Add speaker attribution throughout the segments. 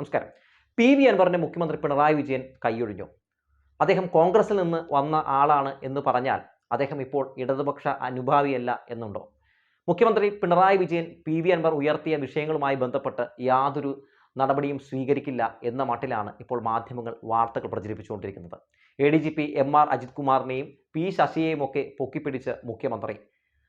Speaker 1: നമസ്കാരം. P. V. അൻവറിനെ മുഖ്യമന്ത്രി പിണറായി വിജയൻ കൈയൊഴിഞ്ഞു. അദ്ദേഹം കോൺഗ്രസിൽ നിന്ന് വന്ന ആളാണ് എന്ന് പറഞ്ഞാൽ അദ്ദേഹം ഇപ്പോൾ ഇടതുപക്ഷ അനുഭാവിയല്ല എന്നുണ്ടോ? മുഖ്യമന്ത്രി പിണറായി വിജയൻ പി. വി. അൻവർ ഉയർത്തിയ വിഷയങ്ങളുമായി ബന്ധപ്പെട്ട് യാതൊരു നടപടിയും സ്വീകരിക്കില്ല എന്ന മട്ടിലാണ് ഇപ്പോൾ മാധ്യമങ്ങൾ വാർത്തകൾ പ്രചരിപ്പിച്ചുകൊണ്ടിരിക്കുന്നത്. A D G P M R Ajith കുമാറിനെയും P ശശിയെയും ഒക്കെ പൊക്കിപ്പിടിച്ച് മുഖ്യമന്ത്രി.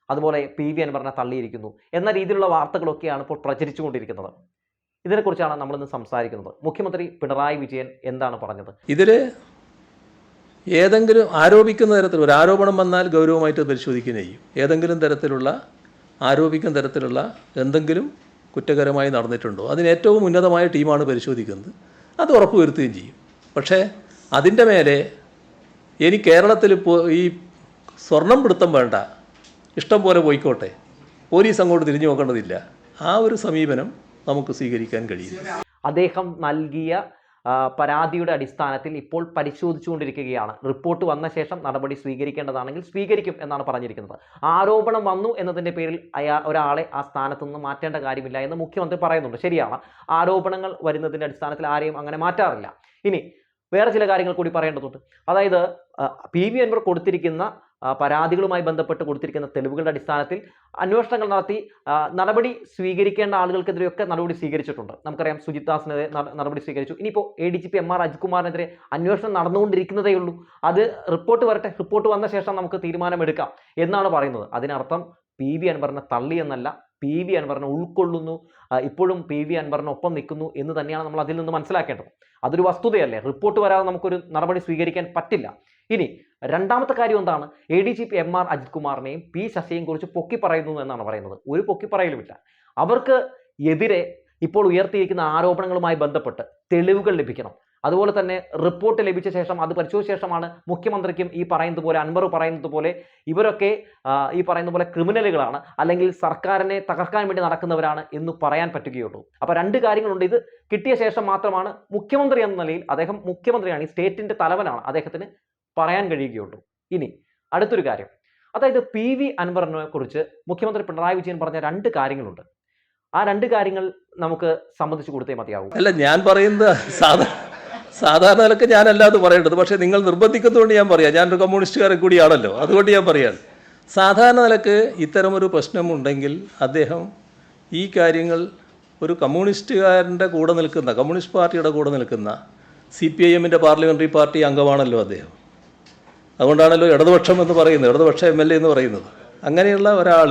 Speaker 1: അതുപോലെ പി. വി. അൻവറിനെ തള്ളിയിരിക്കുന്നു. എന്ന രീതിയിലുള്ള വാർത്തകളൊക്കെയാണ് ഇപ്പോൾ പ്രചരിച്ചുകൊണ്ടിരിക്കുന്നത്. ഇതിനെക്കുറിച്ചാണ് നമ്മളിന്ന് സംസാരിക്കുന്നത്. മുഖ്യമന്ത്രി പിണറായി വിജയൻ എന്താണ് പറഞ്ഞത്?
Speaker 2: ഇതിൽ ഏതെങ്കിലും ആരോപിക്കുന്ന തരത്തിൽ ഒരു ആരോപണം വന്നാൽ ഗൗരവമായിട്ട് പരിശോധിക്കുകയും ചെയ്യും. ഏതെങ്കിലും തരത്തിലുള്ള ആരോപിക്കുന്ന തരത്തിലുള്ള എന്തെങ്കിലും കുറ്റകരമായി നടന്നിട്ടുണ്ടോ? അതിന് ഏറ്റവും ഉന്നതമായ ടീമാണ് പരിശോധിക്കുന്നത്. അത് ഉറപ്പുവരുത്തുകയും ചെയ്യും. പക്ഷേ അതിന്റെ മേലെ ഇനി കേരളത്തിൽ ഇപ്പോൾ ഈ സ്വർണം പിടുത്തം വേണ്ട. ഇഷ്ടം പോലെ പോയിക്കോട്ടെ. പോലീസ് അങ്ങോട്ട് തിരിഞ്ഞു നോക്കേണ്ടതില്ല. ആ ഒരു സമീപനം നമുക്ക് സ്വീകരിക്കാൻ കഴിയും.
Speaker 1: അദ്ദേഹം നൽകിയ പരാതിയുടെ അടിസ്ഥാനത്തിൽ ഇപ്പോൾ പരിശോധിച്ചുകൊണ്ടിരിക്കുകയാണ്. റിപ്പോർട്ട് വന്ന ശേഷം നടപടി സ്വീകരിക്കേണ്ടതാണെങ്കിൽ സ്വീകരിക്കും എന്നാണ് പറഞ്ഞിരിക്കുന്നത്. ആരോപണം വന്നു എന്നതിന്റെ പേരിൽ അയാൾ ഒരാളെ ആ സ്ഥാനത്തു നിന്ന് മാറ്റേണ്ട കാര്യമില്ല എന്ന് മുഖ്യമന്ത്രി പറയുന്നുണ്ട്. ശരിയാണ്. ആരോപണങ്ങൾ വരുന്നതിന്റെ അടിസ്ഥാനത്തിൽ ആരെയും അങ്ങനെ മാറ്റാറില്ല. ഇനി വേറെ ചില കാര്യങ്ങൾ കൂടി പറയേണ്ടതുണ്ട്. അതായത് പി വി അൻവർ കൊടുത്തിരിക്കുന്ന പരാതികളുമായി ബന്ധപ്പെട്ട് കൊടുത്തിരിക്കുന്ന തെളിവുകളുടെ അടിസ്ഥാനത്തിൽ അന്വേഷണങ്ങൾ നടത്തി നടപടി സ്വീകരിക്കേണ്ട ആളുകൾക്കെതിരെയൊക്കെ നടപടി സ്വീകരിച്ചിട്ടുണ്ട്. നമുക്കറിയാം സുജിത് ദാസിനെതിരെ നടപടി സ്വീകരിച്ചു. ഇനിയിപ്പോൾ A D G P M R അജിത്കുമാറിനെതിരെ അന്വേഷണം നടന്നുകൊണ്ടിരിക്കുന്നതേ ഉള്ളൂ. അത് റിപ്പോർട്ട് വരട്ടെ റിപ്പോർട്ട് വന്ന ശേഷം നമുക്ക് തീരുമാനമെടുക്കാം എന്നാണ് പറയുന്നത്. അതിനർത്ഥം പി വി അൻവറിനെ തള്ളി എന്നല്ല പി വി അൻവറിനെ ഉൾക്കൊള്ളുന്നു ഇപ്പോഴും പി വി അൻവറിനൊപ്പം നിൽക്കുന്നു എന്ന് തന്നെയാണ് നമ്മൾ അതിൽ നിന്ന് മനസ്സിലാക്കേണ്ടത്. അതൊരു വസ്തുതയല്ലേ. റിപ്പോർട്ട് വരാതെ നമുക്കൊരു നടപടി സ്വീകരിക്കാൻ പറ്റില്ല. ഇനി രണ്ടാമത്തെ കാര്യം എന്താണ്? A D G P M R Ajith കുമാറിനെയും P ശശിയെയും കുറിച്ച് പൊക്കി പറയുന്നു എന്നാണ് പറയുന്നത്. ഒരു പൊക്കി പറയലുമില്ല. അവർക്ക് എതിരെ ഇപ്പോൾ ഉയർത്തിയിരിക്കുന്ന ആരോപണങ്ങളുമായി ബന്ധപ്പെട്ട് തെളിവുകൾ ലഭിക്കണം. അതുപോലെ തന്നെ റിപ്പോർട്ട് ലഭിച്ച ശേഷം അത് പരിശോധിച്ച ശേഷമാണ് മുഖ്യമന്ത്രിക്കും ഈ പറയുന്നത് പോലെ അൻവർ പറയുന്നത് പോലെ ഇവരൊക്കെ ഈ പറയുന്ന പോലെ ക്രിമിനലുകളാണ്. അല്ലെങ്കിൽ സർക്കാരിനെ തകർക്കാൻ വേണ്ടി നടക്കുന്നവരാണ് എന്ന് പറയാൻ പറ്റുകയുള്ളൂ. അപ്പോൾ രണ്ട് കാര്യങ്ങളുണ്ട്. ഇത് കിട്ടിയ ശേഷം മാത്രമാണ് മുഖ്യമന്ത്രി എന്ന നിലയിൽ അദ്ദേഹം മുഖ്യമന്ത്രിയാണ്. ഈ സ്റ്റേറ്റിന്റെ തലവനാണ് അദ്ദേഹത്തിന് പറയാൻ കഴിയുകയുള്ളൂ. ഇനി അടുത്തൊരു കാര്യം. അതായത് പി വി അൻവറിനെ കുറിച്ച് മുഖ്യമന്ത്രി പിണറായി വിജയൻ പറഞ്ഞ രണ്ട് കാര്യങ്ങളുണ്ട്. ആ രണ്ട് കാര്യങ്ങൾ നമുക്ക് സംബന്ധിച്ചു കൊടുത്തേ മതിയാവും.
Speaker 2: അല്ല ഞാൻ പറയുന്നത് സാധാ സാധാരണ നിലയ്ക്ക് ഞാനല്ലാതെ പറയേണ്ടത്. പക്ഷേ നിങ്ങൾ നിർബന്ധിക്കുന്നതുകൊണ്ട് ഞാൻ പറയാം. ഞാനൊരു കമ്മ്യൂണിസ്റ്റുകാരൻ കൂടിയാണല്ലോ. അതുകൊണ്ട് ഞാൻ പറയാം. സാധാരണ നിലയ്ക്ക് ഇത്തരമൊരു പ്രശ്നമുണ്ടെങ്കിൽ അദ്ദേഹം ഈ കാര്യങ്ങൾ ഒരു കമ്മ്യൂണിസ്റ്റുകാരന്റെ കൂടെ നിൽക്കുന്ന കമ്മ്യൂണിസ്റ്റ് പാർട്ടിയുടെ കൂടെ നിൽക്കുന്ന സി പി ഐ എമ്മിന്റെ പാർലമെന്ററി പാർട്ടി അംഗമാണല്ലോ അദ്ദേഹം. അതുകൊണ്ടാണല്ലോ ഇടതുപക്ഷം എന്ന് പറയുന്നത് ഇടതുപക്ഷ എം എൽ എ എന്ന് പറയുന്നത്. അങ്ങനെയുള്ള ഒരാൾ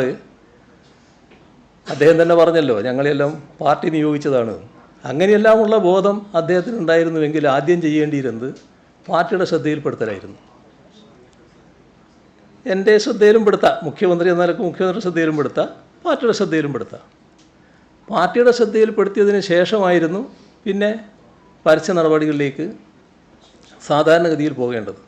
Speaker 2: അദ്ദേഹം തന്നെ പറഞ്ഞല്ലോ ഞങ്ങളെല്ലാം പാർട്ടി നിയോഗിച്ചതാണ്. അങ്ങനെയെല്ലാമുള്ള ബോധം അദ്ദേഹത്തിന് ഉണ്ടായിരുന്നുവെങ്കിൽ ആദ്യം ചെയ്യേണ്ടിയിരുന്നത് പാർട്ടിയുടെ ശ്രദ്ധയിൽപ്പെടുത്തലായിരുന്നു. എന്റെ ശ്രദ്ധയിലും പെടുത്താം മുഖ്യമന്ത്രി എന്ന നിലയ്ക്ക് മുഖ്യമന്ത്രിയുടെ ശ്രദ്ധയിലും പെടുത്താം പാർട്ടിയുടെ ശ്രദ്ധയിലും പെടുത്താം പാർട്ടിയുടെ ശ്രദ്ധയിൽപ്പെടുത്തിയതിന് ശേഷമായിരുന്നു പിന്നെ പരസ്യ നടപടികളിലേക്ക് സാധാരണഗതിയിൽ പോകേണ്ടത്.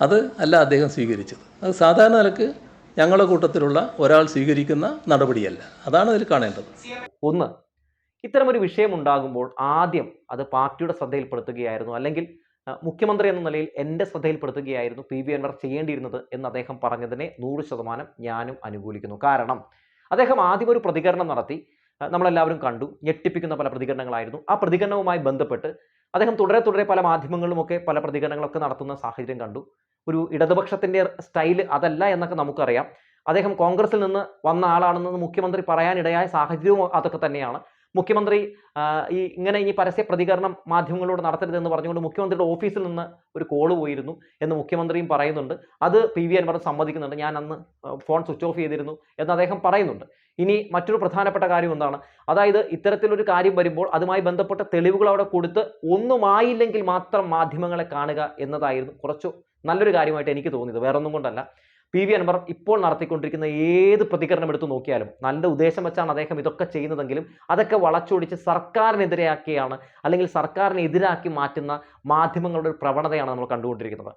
Speaker 2: അത് അല്ല അദ്ദേഹം സ്വീകരിച്ചത്. അത് സാധാരണ നിലയ്ക്ക് ഞങ്ങളുടെ കൂട്ടത്തിലുള്ള ഒരാൾ സ്വീകരിക്കുന്ന നടപടിയല്ല. അതാണ് അതിൽ കാണേണ്ടത്.
Speaker 1: ഒന്ന് ഇത്തരമൊരു വിഷയം ഉണ്ടാകുമ്പോൾ ആദ്യം അത് പാർട്ടിയുടെ ശ്രദ്ധയിൽപ്പെടുത്തുകയായിരുന്നു. അല്ലെങ്കിൽ മുഖ്യമന്ത്രി എന്ന നിലയിൽ എന്റെ ശ്രദ്ധയിൽപ്പെടുത്തുകയായിരുന്നു പി. വി. അൻവർ ചെയ്യേണ്ടിയിരുന്നത് എന്ന് അദ്ദേഹം പറഞ്ഞതിനെ നൂറ് ശതമാനം ഞാനും അനുകൂലിക്കുന്നു. കാരണം അദ്ദേഹം ആദ്യം ഒരു പ്രതികരണം നടത്തി. നമ്മളെല്ലാവരും കണ്ടു. ഞെട്ടിപ്പിക്കുന്ന പല പ്രതികരണങ്ങളായിരുന്നു. ആ പ്രതികരണവുമായി ബന്ധപ്പെട്ട് അദ്ദേഹം തുടരെ തുടരെ പല മാധ്യമങ്ങളിലുമൊക്കെ പല പ്രതികരണങ്ങളൊക്കെ നടത്തുന്ന സാഹചര്യം കണ്ടു. ഒരു ഇടതുപക്ഷത്തിന്റെ സ്റ്റൈൽ അതല്ല എന്നൊക്കെ നമുക്കറിയാം. അദ്ദേഹം കോൺഗ്രസിൽ നിന്ന് വന്ന ആളാണെന്ന് മുഖ്യമന്ത്രി പറയാനിടയായ സാഹചര്യവും അതൊക്കെ തന്നെയാണ്. മുഖ്യമന്ത്രി ഈ ഇങ്ങനെ ഇനി പരസ്യ പ്രതികരണം മാധ്യമങ്ങളോട് നടത്തരുതെന്ന് പറഞ്ഞുകൊണ്ട് മുഖ്യമന്ത്രിയുടെ ഓഫീസിൽ നിന്ന് ഒരു കോൾ പോയിരുന്നു എന്ന് മുഖ്യമന്ത്രിയും പറയുന്നുണ്ട്. അത് പി വി അൻവർ സമ്മതിക്കുന്നുണ്ട്. ഞാൻ അന്ന് ഫോൺ സ്വിച്ച് ഓഫ് ചെയ്തിരുന്നു എന്ന് അദ്ദേഹം പറയുന്നുണ്ട്. ഇനി മറ്റൊരു പ്രധാനപ്പെട്ട കാര്യം എന്താണ്? അതായത് ഇത്തരത്തിലൊരു കാര്യം വരുമ്പോൾ അതുമായി ബന്ധപ്പെട്ട തെളിവുകൾ അവിടെ കൊടുത്ത് ഒന്നുമായില്ലെങ്കിൽ മാത്രം മാധ്യമങ്ങളെ കാണുക എന്നതായിരുന്നു കുറച്ചു നല്ലൊരു കാര്യമായിട്ട് എനിക്ക് തോന്നിയത്. വേറൊന്നും കൊണ്ടല്ല. പി വി അൻവർ ഇപ്പോൾ നടത്തിക്കൊണ്ടിരിക്കുന്ന ഏത് പ്രതികരണം എടുത്തു നോക്കിയാലും നല്ല ഉദ്ദേശം വെച്ചാണ് അദ്ദേഹം ഇതൊക്കെ ചെയ്യുന്നതെങ്കിലും അതൊക്കെ വളച്ചൊടിച്ച് സർക്കാരിനെതിരെയാക്കിയാണ് അല്ലെങ്കിൽ സർക്കാരിനെ എതിരാക്കി മാറ്റുന്ന മാധ്യമങ്ങളുടെ ഒരു പ്രവണതയാണ് നമ്മൾ കണ്ടുകൊണ്ടിരിക്കുന്നത്.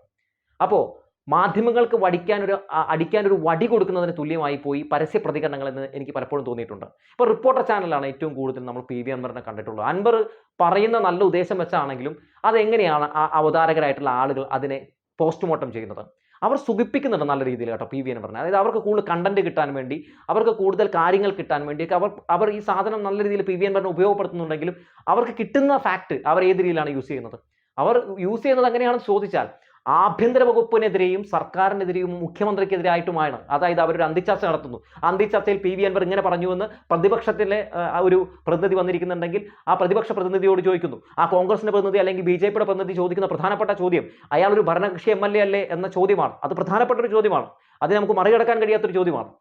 Speaker 1: അപ്പോൾ മാധ്യമങ്ങൾക്ക് വടിക്കാനൊരു അടിക്കാനൊരു വടി കൊടുക്കുന്നതിന് തുല്യമായി പോയി പരസ്യ പ്രതികരണങ്ങൾ എന്ന് എനിക്ക് പലപ്പോഴും തോന്നിയിട്ടുണ്ട്. ഇപ്പോൾ റിപ്പോർട്ടർ ചാനലാണ് ഏറ്റവും കൂടുതൽ നമ്മൾ പി വി അൻവറിനെ കണ്ടിട്ടുള്ളത്. അൻവർ പറയുന്ന നല്ല ഉദ്ദേശം വെച്ചാണെങ്കിലും അതെങ്ങനെയാണ് ആ അവതാരകരായിട്ടുള്ള ആളുകൾ അതിനെ പോസ്റ്റ്മോർട്ടം ചെയ്യുന്നത്. അവർ സുഖിപ്പിക്കുന്നുണ്ട് നല്ല രീതിയിൽ കേട്ടോ പി വി എന്ന് പറഞ്ഞാൽ. അതായത് അവർക്ക് കൂടുതൽ കണ്ടന്റ് കിട്ടാൻ വേണ്ടി അവർക്ക് കൂടുതൽ കാര്യങ്ങൾ കിട്ടാൻ വേണ്ടിയൊക്കെ അവർ അവർ ഈ സാധനം നല്ല രീതിയിൽ പി വി എൻ പറഞ്ഞ് ഉപയോഗപ്പെടുത്തുന്നുണ്ടെങ്കിലും അവർക്ക് കിട്ടുന്ന ഫാക്ട് അവർ ഏത് രീതിയിലാണ് യൂസ് ചെയ്യുന്നത്? അവർ യൂസ് ചെയ്യുന്നത് എങ്ങനെയാണെന്ന് ചോദിച്ചാൽ ആഭ്യന്തര വകുപ്പിനെതിരെയും സർക്കാരിനെതിരെയും മുഖ്യമന്ത്രിക്കെതിരായിട്ടുമാണ് അതായത് അവരൊരു അന്തിച്ചർച്ച നടത്തുന്നു. അന്തിച്ചർച്ചയിൽ പി വി അൻവർ ഇങ്ങനെ പറഞ്ഞുവെന്ന് പ്രതിപക്ഷത്തിലെ ഒരു പ്രതിനിധി വന്നിരിക്കുന്നുണ്ടെങ്കിൽ ആ പ്രതിപക്ഷ പ്രതിനിധിയോട് ചോദിക്കുന്നു. ആ കോൺഗ്രസിന്റെ പ്രതിനിധി അല്ലെങ്കിൽ ബി ജെ പിയുടെ പ്രതിനിധി ചോദിക്കുന്ന പ്രധാനപ്പെട്ട ചോദ്യം അയാൾ ഒരു ഭരണകക്ഷി എം എൽ എ അല്ലേ എന്ന ചോദ്യമാണ്. അത് പ്രധാനപ്പെട്ട ഒരു ചോദ്യമാണ്. അത് നമുക്ക് മറികടക്കാൻ കഴിയാത്തൊരു ചോദ്യമാണ്.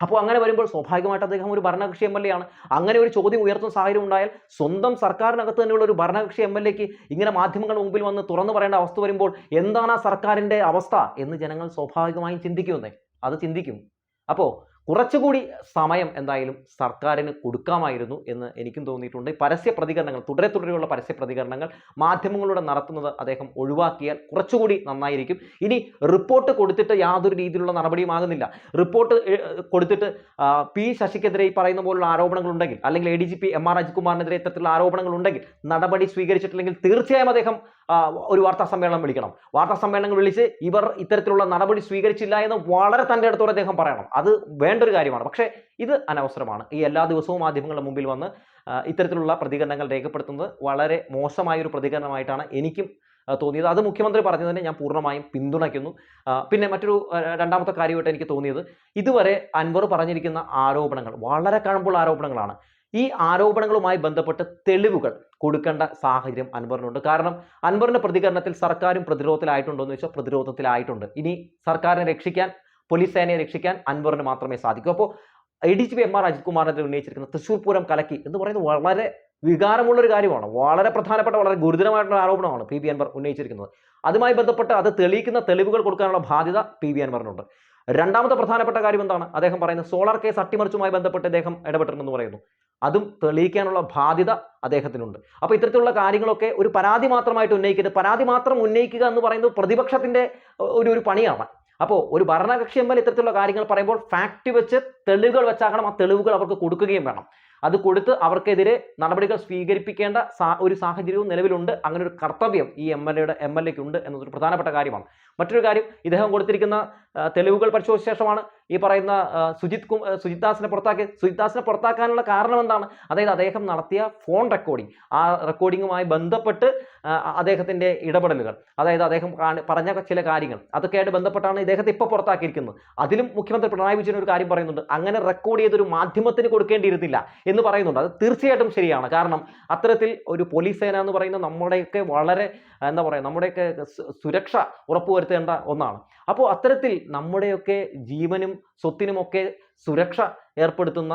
Speaker 1: അപ്പോൾ അങ്ങനെ വരുമ്പോൾ സ്വാഭാവികമായിട്ട് അദ്ദേഹം ഒരു ഭരണകക്ഷി എം എൽ എ ആണ്. അങ്ങനെ ഒരു ചോദ്യം ഉയർത്തുന്ന സാഹചര്യം ഉണ്ടായാൽ സ്വന്തം സർക്കാരിനകത്ത് തന്നെയുള്ള ഒരു ഭരണകക്ഷി എം എൽ എക്ക് ഇങ്ങനെ മാധ്യമങ്ങളുടെ മുമ്പിൽ വന്ന് തുറന്നു പറയേണ്ട അവസ്ഥ വരുമ്പോൾ എന്താണ് ആ സർക്കാരിന്റെ അവസ്ഥ എന്ന് ജനങ്ങൾ സ്വാഭാവികമായും ചിന്തിക്കുമെന്നേ അത് ചിന്തിക്കും. അപ്പോൾ കുറച്ചുകൂടി സമയം എന്തായാലും സർക്കാരിന് കൊടുക്കാമായിരുന്നു എന്ന് എനിക്കും തോന്നിയിട്ടുണ്ട്. പരസ്യ പ്രതികരണങ്ങൾ തുടരെ തുടരെയുള്ള പരസ്യ പ്രതികരണങ്ങൾ മാധ്യമങ്ങളിലൂടെ നടത്തുന്നത് അദ്ദേഹം ഒഴിവാക്കിയാൽ കുറച്ചുകൂടി നന്നായിരിക്കും. ഇനി റിപ്പോർട്ട് കൊടുത്തിട്ട് യാതൊരു രീതിയിലുള്ള നടപടിയും ആകുന്നില്ല. റിപ്പോർട്ട് കൊടുത്തിട്ട് പി ശശിക്കെതിരെ ഈ പറയുന്ന പോലുള്ള ആരോപണങ്ങൾ ഉണ്ടെങ്കിൽ അല്ലെങ്കിൽ A D G P M R രാജ്കുമാറിനെതിരെ ഇത്തരത്തിലുള്ള ആരോപണങ്ങൾ ഉണ്ടെങ്കിൽ നടപടി സ്വീകരിച്ചിട്ടില്ലെങ്കിൽ തീർച്ചയായും അദ്ദേഹം ഒരു വാർത്താ സമ്മേളനം വിളിക്കണം. വാർത്താ സമ്മേളനങ്ങൾ വിളിച്ച് ഇവർ ഇത്തരത്തിലുള്ള നടപടി സ്വീകരിച്ചില്ല എന്ന് വളരെ തന്റെ അടുത്തോടെ അദ്ദേഹം പറയണം. അത് വേണ്ട ഒരു കാര്യമാണ്. പക്ഷേ ഇത് അനവസരമാണ്. ഈ എല്ലാ ദിവസവും മാധ്യമങ്ങളുടെ മുമ്പിൽ വന്ന് ഇത്തരത്തിലുള്ള പ്രതികരണങ്ങൾ രേഖപ്പെടുത്തുന്നത് വളരെ മോശമായ ഒരു പ്രതികരണമായിട്ടാണ് എനിക്കും തോന്നിയത്. അത് മുഖ്യമന്ത്രി പറഞ്ഞതിനെ ഞാൻ പൂർണമായും പിന്തുണയ്ക്കുന്നു. പിന്നെ മറ്റൊരു രണ്ടാമത്തെ കാര്യമായിട്ട് എനിക്ക് തോന്നിയത് ഇതുവരെ അൻവർ പറഞ്ഞിരിക്കുന്ന ആരോപണങ്ങൾ വളരെ കഴമ്പുള്ള ആരോപണങ്ങളാണ്. ഈ ആരോപണങ്ങളുമായി ബന്ധപ്പെട്ട് തെളിവുകൾ കൊടുക്കേണ്ട സാഹചര്യം അൻവറിനുണ്ട്. കാരണം അൻവറിന്റെ പ്രതികരണത്തിൽ സർക്കാരും പ്രതിരോധത്തിലായിട്ടുണ്ടോ എന്ന് വെച്ചാൽ പ്രതിരോധത്തിലായിട്ടുണ്ട്. ഇനി സർക്കാരിനെ രക്ഷിക്കാൻ പോലീസ് സേനയെ രക്ഷിക്കാൻ അൻവറിന് മാത്രമേ സാധിക്കൂ. അപ്പോൾ A D G P M R Ajith കുമാറിനെതിരെ ഉന്നയിച്ചിരിക്കുന്ന തൃശ്ശൂർ പൂരം കലക്കി എന്ന് പറയുന്നത് വളരെ വികാരമുള്ള ഒരു കാര്യമാണ്. വളരെ പ്രധാനപ്പെട്ട വളരെ ഗുരുതരമായിട്ടുള്ള ആരോപണമാണ് പി ബി അൻവർ ഉന്നയിച്ചിരിക്കുന്നത്. അതുമായി ബന്ധപ്പെട്ട് അത് തെളിയിക്കുന്ന തെളിവുകൾ കൊടുക്കാനുള്ള ബാധ്യത പി ബി അൻവറിനുണ്ട്. രണ്ടാമത്തെ പ്രധാനപ്പെട്ട കാര്യം എന്താണ്? അദ്ദേഹം പറയുന്നത് സോളാർ കേസ് അട്ടിമറിച്ചുമായി ബന്ധപ്പെട്ട് അദ്ദേഹം ഇടപെട്ടിട്ടുണ്ടെന്ന് പറയുന്നു. അതും തെളിയിക്കാനുള്ള ബാധ്യത അദ്ദേഹത്തിനുണ്ട്. അപ്പോൾ ഇത്തരത്തിലുള്ള കാര്യങ്ങളൊക്കെ ഒരു പരാതി മാത്രമായിട്ട് ഉന്നയിക്കരുത്. പരാതി മാത്രം ഉന്നയിക്കുക എന്ന് പറയുന്നത് പ്രതിപക്ഷത്തിന്റെ ഒരു ഒരു പണിയാണ് അപ്പോൾ ഒരു ഭരണകക്ഷി എം എൽ ഇത്തരത്തിലുള്ള കാര്യങ്ങൾ പറയുമ്പോൾ ഫാക്റ്റ് വെച്ച് തെളിവുകൾ വെച്ചാകണം ആ തെളിവുകൾ അവർക്ക് കൊടുക്കുകയും വേണം. അത് കൊടുത്ത് അവർക്കെതിരെ നടപടികൾ സ്വീകരിപ്പിക്കേണ്ട ഒരു സാഹചര്യവും നിലവിലുണ്ട്. അങ്ങനെ ഒരു കർത്തവ്യം ഈ എം എൽ എയുടെ എം എൽ എക്ക് ഉണ്ട് എന്നതൊരു പ്രധാനപ്പെട്ട കാര്യമാണ്. മറ്റൊരു കാര്യം ഇദ്ദേഹം കൊടുത്തിരിക്കുന്ന തെളിവുകൾ പരിശോധിച്ച ശേഷമാണ് ഈ പറയുന്ന സുജിത് കും സുജിത് ദാസിനെ പുറത്താക്കി സുജിത് ദാസിനെ പുറത്താക്കാനുള്ള കാരണം എന്താണ്? അതായത് അദ്ദേഹം നടത്തിയ ഫോൺ റെക്കോർഡിംഗ് ആ റെക്കോർഡിങ്ങുമായി ബന്ധപ്പെട്ട് അദ്ദേഹത്തിന്റെ ഇടപെടലുകൾ. അതായത് അദ്ദേഹം പറഞ്ഞ ചില കാര്യങ്ങൾ അതൊക്കെയായിട്ട് ബന്ധപ്പെട്ടാണ് ഇദ്ദേഹത്തെ ഇപ്പോൾ പുറത്താക്കിയിരിക്കുന്നത്. അതിലും മുഖ്യമന്ത്രി പിണറായി വിജയൻ ഒരു കാര്യം പറയുന്നുണ്ട് അങ്ങനെ റെക്കോർഡ് ചെയ്തൊരു മാധ്യമത്തിന് കൊടുക്കേണ്ടിയിരുന്നില്ല എന്ന് പറയുന്നുണ്ട്. അത് തീർച്ചയായിട്ടും ശരിയാണ്. കാരണം അത്തരത്തിൽ ഒരു പോലീസ് സേന എന്ന് പറയുന്ന നമ്മുടെയൊക്കെ വളരെ എന്താ പറയുക നമ്മുടെയൊക്കെ സുരക്ഷ സുരക്ഷ ഉറപ്പുവരുത്തേണ്ട ഒന്നാണ്. അപ്പോൾ അത്തരത്തിൽ നമ്മുടെയൊക്കെ ജീവനും സ്വത്തിനുമൊക്കെ സുരക്ഷ ഏർപ്പെടുത്തുന്ന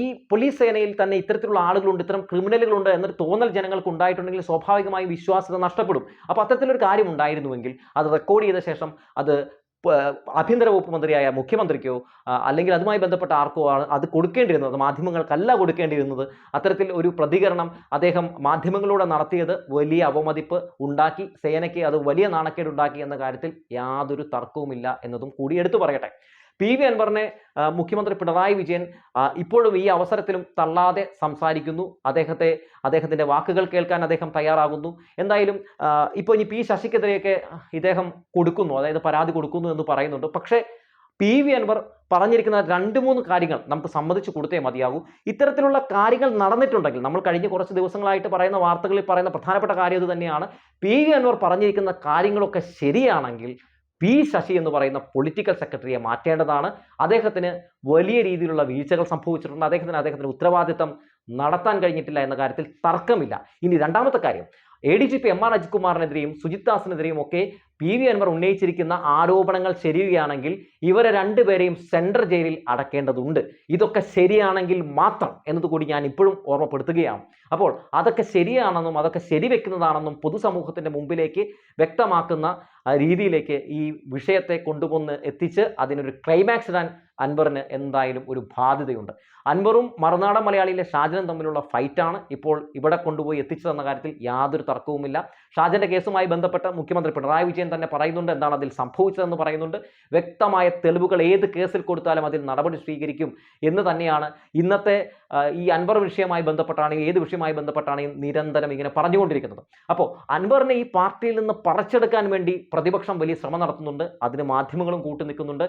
Speaker 1: ഈ പോലീസ് സേനയിൽ തന്നെ ഇത്തരത്തിലുള്ള ആളുകളുണ്ട് ഇത്തരം ക്രിമിനലുകളുണ്ട് എന്നൊരു തോന്നൽ ജനങ്ങൾക്ക് ഉണ്ടായിട്ടുണ്ടെങ്കിൽ സ്വാഭാവികമായും വിശ്വാസ്യത നഷ്ടപ്പെടും. അപ്പോൾ അത്തരത്തിലൊരു കാര്യം ഉണ്ടായിരുന്നുവെങ്കിൽ അത് റെക്കോർഡ് ചെയ്ത ശേഷം അത് ആഭ്യന്തര വകുപ്പ് മന്ത്രിയായ മുഖ്യമന്ത്രിക്കോ അല്ലെങ്കിൽ അതുമായി ബന്ധപ്പെട്ട ആർക്കോ ആണ് അത് കൊടുക്കേണ്ടിയിരുന്നത് മാധ്യമങ്ങൾക്കല്ല കൊടുക്കേണ്ടിയിരുന്നത്. അത്തരത്തിൽ ഒരു പ്രതികരണം അദ്ദേഹം മാധ്യമങ്ങളോട് നടത്തിയത് വലിയ അവമതിപ്പ് ഉണ്ടാക്കി സേനയ്ക്ക് അത് വലിയ നാണക്കേട് ഉണ്ടാക്കി എന്ന കാര്യത്തിൽ യാതൊരു തർക്കവുമില്ല എന്നതും കൂടി എടുത്തു പറയട്ടെ. പി വി അൻവറിനെ മുഖ്യമന്ത്രി പിണറായി വിജയൻ ഇപ്പോഴും ഈ അവസരത്തിലും തള്ളാതെ സംസാരിക്കുന്നു. അദ്ദേഹത്തെ അദ്ദേഹത്തിന്റെ വാക്കുകൾ കേൾക്കാൻ അദ്ദേഹം തയ്യാറാകുന്നു. എന്തായാലും ഇപ്പോൾ ഇനി പി ശശിക്കെതിരെയൊക്കെ ഇദ്ദേഹം കൊടുക്കുന്നു അതായത് പരാതി കൊടുക്കുന്നു എന്ന് പറയുന്നുണ്ട്. പക്ഷേ പി വി അൻവർ പറഞ്ഞിരിക്കുന്ന രണ്ട് മൂന്ന് കാര്യങ്ങൾ നമുക്ക് സമ്മതിച്ചു കൊടുത്തേ മതിയാകൂ ഇത്തരത്തിലുള്ള കാര്യങ്ങൾ നടന്നിട്ടുണ്ടെങ്കിൽ നമ്മൾ കഴിഞ്ഞ കുറച്ച് ദിവസങ്ങളായിട്ട് പറയുന്ന വാർത്തകളിൽ പറയുന്ന പ്രധാനപ്പെട്ട കാര്യം ഇത് തന്നെയാണ്. പി വി അൻവർ പറഞ്ഞിരിക്കുന്ന കാര്യങ്ങളൊക്കെ ശരിയാണെങ്കിൽ പി ശശി എന്ന് പറയുന്ന പൊളിറ്റിക്കൽ സെക്രട്ടറിയെ മാറ്റേണ്ടതാണ്. അദ്ദേഹത്തിന് വലിയ രീതിയിലുള്ള വീഴ്ചകൾ സംഭവിച്ചിട്ടുണ്ട്. അദ്ദേഹത്തിന് അദ്ദേഹത്തിന് ഉത്തരവാദിത്തം നടത്താൻ കഴിഞ്ഞിട്ടില്ല എന്ന കാര്യത്തിൽ തർക്കമില്ല. ഇനി രണ്ടാമത്തെ കാര്യം. A D G P M R Ajith കുമാറിനെതിരെയും Sujith ദാസിനെതിരെയും ഒക്കെ പി വി അൻവർ ഉന്നയിച്ചിരിക്കുന്ന ആരോപണങ്ങൾ ശരിയാണെങ്കിൽ ഇവരെ രണ്ടുപേരെയും സെൻട്രൽ ജയിലിൽ അടക്കേണ്ടതുണ്ട്. ഇതൊക്കെ ശരിയാണെങ്കിൽ മാത്രം എന്നതുകൂടി ഞാൻ ഇപ്പോഴും ഓർമ്മപ്പെടുത്തുകയാണ്. അപ്പോൾ അതൊക്കെ ശരിയാണെന്നും അതൊക്കെ ശരിവെക്കുന്നതാണെന്നും പൊതുസമൂഹത്തിന്റെ മുമ്പിലേക്ക് വ്യക്തമാക്കുന്ന രീതിയിലേക്ക് ഈ വിഷയത്തെ കൊണ്ടുവന്ന് എത്തിച്ച് അതിനൊരു ക്ലൈമാക്സ് ഇടാൻ അൻവറിന് എന്തായാലും ഒരു ബാധ്യതയുണ്ട്. അൻവറും മറുനാടൻ മലയാളിയിലെ ഷാജനും തമ്മിലുള്ള ഫൈറ്റാണ് ഇപ്പോൾ ഇവിടെ കൊണ്ടുപോയി എത്തിച്ചതെന്ന കാര്യത്തിൽ യാതൊരു തർക്കവുമില്ല. ഷാജന്റെ കേസുമായി ബന്ധപ്പെട്ട് മുഖ്യമന്ത്രി പിണറായി വിജയൻ തന്നെ പറയുന്നുണ്ട് എന്താണ് അതിൽ സംഭവിച്ചതെന്ന് പറയുന്നുണ്ട്. വ്യക്തമായ തെളിവുകൾ ഏത് കേസിൽ കൊടുത്താലും അതിൽ നടപടി സ്വീകരിക്കും എന്ന് തന്നെയാണ്. ഇന്നത്തെ ഈ അൻവർ വിഷയമായി ബന്ധപ്പെട്ടാണെങ്കിൽ ഏത് വിഷയമായി ബന്ധപ്പെട്ടാണെങ്കിൽ നിരന്തരം ഇങ്ങനെ പറഞ്ഞുകൊണ്ടിരിക്കുന്നത്. അപ്പോൾ അൻവറിനെ ഈ പാർട്ടിയിൽ നിന്ന് പറിച്ചെടുക്കാൻ വേണ്ടി പ്രതിപക്ഷം വലിയ ശ്രമം നടത്തുന്നുണ്ട് അതിന് മാധ്യമങ്ങളും കൂട്ടി നിൽക്കുന്നുണ്ട്.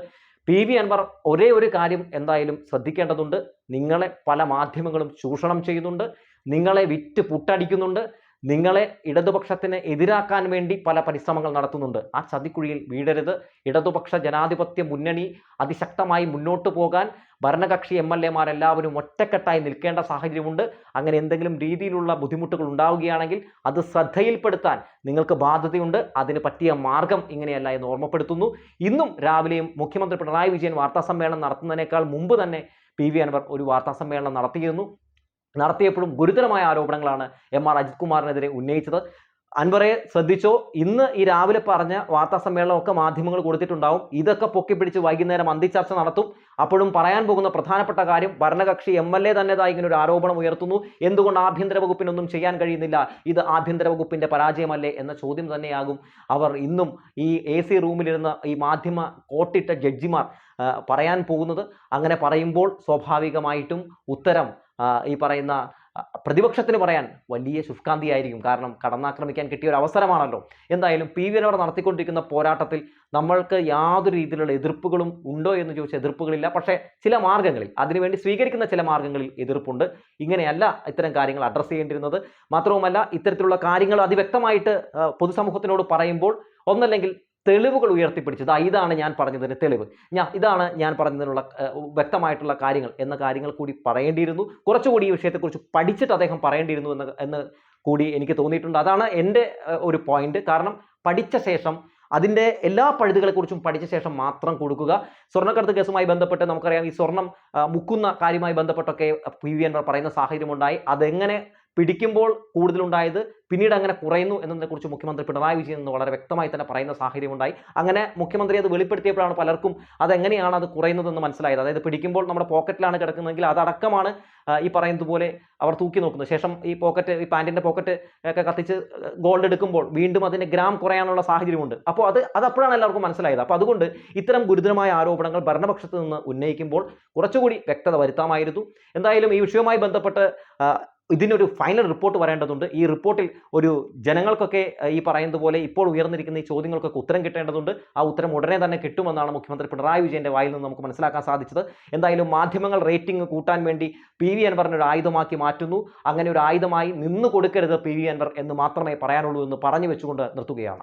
Speaker 1: പി വി അൻവർ ഒരേ ഒരു കാര്യം എന്തായാലും ശ്രദ്ധിക്കേണ്ടതുണ്ട്. നിങ്ങളെ പല മാധ്യമങ്ങളും ചൂഷണം ചെയ്യുന്നുണ്ട്. നിങ്ങളെ വിറ്റ് പുട്ടടിക്കുന്നുണ്ട്. നിങ്ങളെ ഇടതുപക്ഷത്തിന് എതിരാക്കാൻ വേണ്ടി പല പരിശ്രമങ്ങൾ നടത്തുന്നുണ്ട്. ആ ചതിക്കുഴിയിൽ വീഴരുത്. ഇടതുപക്ഷ ജനാധിപത്യ മുന്നണി അതിശക്തമായി മുന്നോട്ട് പോകാൻ ഭരണകക്ഷി എം എൽ എമാരെല്ലാവരും ഒറ്റക്കെട്ടായി നിൽക്കേണ്ട സാഹചര്യമുണ്ട്. അങ്ങനെ എന്തെങ്കിലും രീതിയിലുള്ള ബുദ്ധിമുട്ടുകൾ ഉണ്ടാവുകയാണെങ്കിൽ അത് ശ്രദ്ധയിൽപ്പെടുത്താൻ നിങ്ങൾക്ക് ബാധ്യതയുണ്ട്. അതിന് പറ്റിയ മാർഗം ഇങ്ങനെയല്ല എന്ന് ഓർമ്മപ്പെടുത്തുന്നു. ഇന്നും രാവിലെയും മുഖ്യമന്ത്രി പിണറായി വിജയൻ വാർത്താ സമ്മേളനം നടത്തുന്നതിനേക്കാൾ മുമ്പ് തന്നെ പി വി അൻവർ ഒരു വാർത്താ സമ്മേളനം നടത്തിയിരുന്നു. നടത്തിയപ്പോഴും ഗുരുതരമായ ആരോപണങ്ങളാണ് എം ആർ അജിത് കുമാറിനെതിരെ ഉന്നയിച്ചത്. അൻവറെ ശ്രദ്ധിച്ചോ? ഇന്ന് ഈ രാവിലെ പറഞ്ഞ വാർത്താ സമ്മേളനമൊക്കെ മാധ്യമങ്ങൾ കൊടുത്തിട്ടുണ്ടാവും. ഇതൊക്കെ പൊക്കിപ്പിടിച്ച് വൈകുന്നേരം അന്തിച്ചർച്ച നടത്തും. അപ്പോഴും പറയാൻ പോകുന്ന പ്രധാനപ്പെട്ട കാര്യം ഭരണകക്ഷി എം എൽ എ തന്നെതായി ഇങ്ങനെ ഒരു ആരോപണം ഉയർത്തുന്നു. എന്തുകൊണ്ട് ആഭ്യന്തര വകുപ്പിനൊന്നും ചെയ്യാൻ കഴിയുന്നില്ല? ഇത് ആഭ്യന്തര വകുപ്പിന്റെ പരാജയമല്ലേ എന്ന ചോദ്യം തന്നെയാകും. അവർ ഇന്നും ഈ എ സി റൂമിലിരുന്ന ഈ മാധ്യമ കോട്ടിട്ട ജഡ്ജിമാർ പറയാൻ പോകുന്നത്. അങ്ങനെ പറയുമ്പോൾ സ്വാഭാവികമായിട്ടും ഉത്തരം ഈ പറയുന്ന പ്രതിപക്ഷത്തിന് പറയാൻ വലിയ ശുഷ്കാന്തിയായിരിക്കും. കാരണം കടന്നാക്രമിക്കാൻ കിട്ടിയ ഒരു അവസരമാണല്ലോ. എന്തായാലും പി വി അവർ നടത്തിക്കൊണ്ടിരിക്കുന്ന പോരാട്ടത്തിൽ നമ്മൾക്ക് യാതൊരു രീതിയിലുള്ള എതിർപ്പുകളും ഉണ്ടോ എന്ന് ചോദിച്ചാൽ എതിർപ്പുകളില്ല. പക്ഷേ ചില മാർഗങ്ങളിൽ അതിനുവേണ്ടി സ്വീകരിക്കുന്ന ചില മാർഗങ്ങളിൽ എതിർപ്പുണ്ട്. ഇങ്ങനെയല്ല ഇത്തരം കാര്യങ്ങൾ അഡ്രസ്സ് ചെയ്യേണ്ടിരുന്നത്. മാത്രവുമല്ല ഇത്തരത്തിലുള്ള കാര്യങ്ങൾ അതിവ്യക്തമായിട്ട് പൊതുസമൂഹത്തിനോട് പറയുമ്പോൾ ഒന്നല്ലെങ്കിൽ തെളിവുകൾ ഉയർത്തിപ്പിടിച്ചത്. "ദാ ഇതാണ് ഞാൻ പറഞ്ഞതിന് തെളിവ്. ഞാൻ ഇതാണ് ഞാൻ പറഞ്ഞതിനുള്ള വ്യക്തമായിട്ടുള്ള കാര്യങ്ങൾ എന്ന കാര്യങ്ങൾ കൂടി പറയേണ്ടിയിരുന്നു. കുറച്ചുകൂടി ഈ വിഷയത്തെക്കുറിച്ച് പഠിച്ചിട്ട് അദ്ദേഹം പറയേണ്ടിയിരുന്നു എന്ന് എന്ന് കൂടി എനിക്ക് തോന്നിയിട്ടുണ്ട്. അതാണ് എന്റെ ഒരു പോയിന്റ്. കാരണം പഠിച്ച ശേഷം അതിന്റെ എല്ലാ പഴുതുകളെക്കുറിച്ചും പഠിച്ച ശേഷം മാത്രം കൊടുക്കുക. സ്വർണക്കടത്ത് കേസുമായി ബന്ധപ്പെട്ട് നമുക്കറിയാം ഈ സ്വർണം മുക്കുന്ന കാര്യമായി ബന്ധപ്പെട്ടൊക്കെ പി വി എൻ പറയുന്ന സാഹചര്യമുണ്ടായി. അതെങ്ങനെ പിടിക്കുമ്പോൾ കൂടുതലുണ്ടായത് പിന്നീട് അങ്ങനെ കുറയുന്നു എന്നതിനെക്കുറിച്ച് മുഖ്യമന്ത്രി പിണറായി വിജയൻ എന്ന് വളരെ വ്യക്തമായി തന്നെ പറയുന്ന സാഹചര്യമുണ്ടായി. അങ്ങനെ മുഖ്യമന്ത്രി അത് വെളിപ്പെടുത്തിയപ്പോഴാണ് പലർക്കും അതെങ്ങനെയാണ് അത് കുറയുന്നതെന്ന് മനസ്സിലായത്. അതായത് പിടിക്കുമ്പോൾ നമ്മുടെ പോക്കറ്റിലാണ് കിടക്കുന്നതെങ്കിൽ അതടക്കമാണ് ഈ പറയുന്നത് പോലെ അവർ തൂക്കി നോക്കുന്നത്. ശേഷം ഈ പോക്കറ്റ് ഈ പാന്റിന്റെ പോക്കറ്റ് ഒക്കെ കത്തിച്ച് ഗോൾഡ് എടുക്കുമ്പോൾ വീണ്ടും അതിന്റെ ഗ്രാം കുറയാനുള്ള സാഹചര്യമുണ്ട്. അപ്പോൾ അത് അത് അപ്പോഴാണ് എല്ലാവർക്കും മനസ്സിലായത്. അപ്പോൾ അതുകൊണ്ട് ഇത്തരം ഗുരുതരമായ ആരോപണങ്ങൾ ഭരണപക്ഷത്ത് നിന്ന് ഉന്നയിക്കുമ്പോൾ കുറച്ചുകൂടി വ്യക്തത വരുത്താമായിരുന്നു. എന്തായാലും ഈ വിഷയവുമായി ബന്ധപ്പെട്ട് ഇതിനൊരു ഫൈനൽ റിപ്പോർട്ട് വരേണ്ടതുണ്ട്. ഈ റിപ്പോർട്ടിൽ ഒരു ജനങ്ങൾക്കൊക്കെ ഈ പറയുന്നത് പോലെ ഇപ്പോൾ ഉയർന്നിരിക്കുന്ന ഈ ചോദ്യങ്ങൾക്കൊക്കെ ഉത്തരം കിട്ടേണ്ടതുണ്ട്. ആ ഉത്തരം ഉടനെ തന്നെ കിട്ടുമെന്നാണ് മുഖ്യമന്ത്രി പിണറായി വിജയന്റെ വായിൽ നിന്ന് നമുക്ക് മനസ്സിലാക്കാൻ സാധിച്ചത്. എന്തായാലും മാധ്യമങ്ങൾ റേറ്റിംഗ് കൂട്ടാൻ വേണ്ടി പി വി അൻവറിനെ ഒരു ആയുധമാക്കി മാറ്റുന്നു. അങ്ങനെ ഒരു ആയുധമായി നിന്ന് കൊടുക്കരുത് പി വി അൻവർ എന്ന് മാത്രമേ പറയാനുള്ളൂ എന്ന് പറഞ്ഞു വെച്ചുകൊണ്ട് നിർത്തുകയാണ്.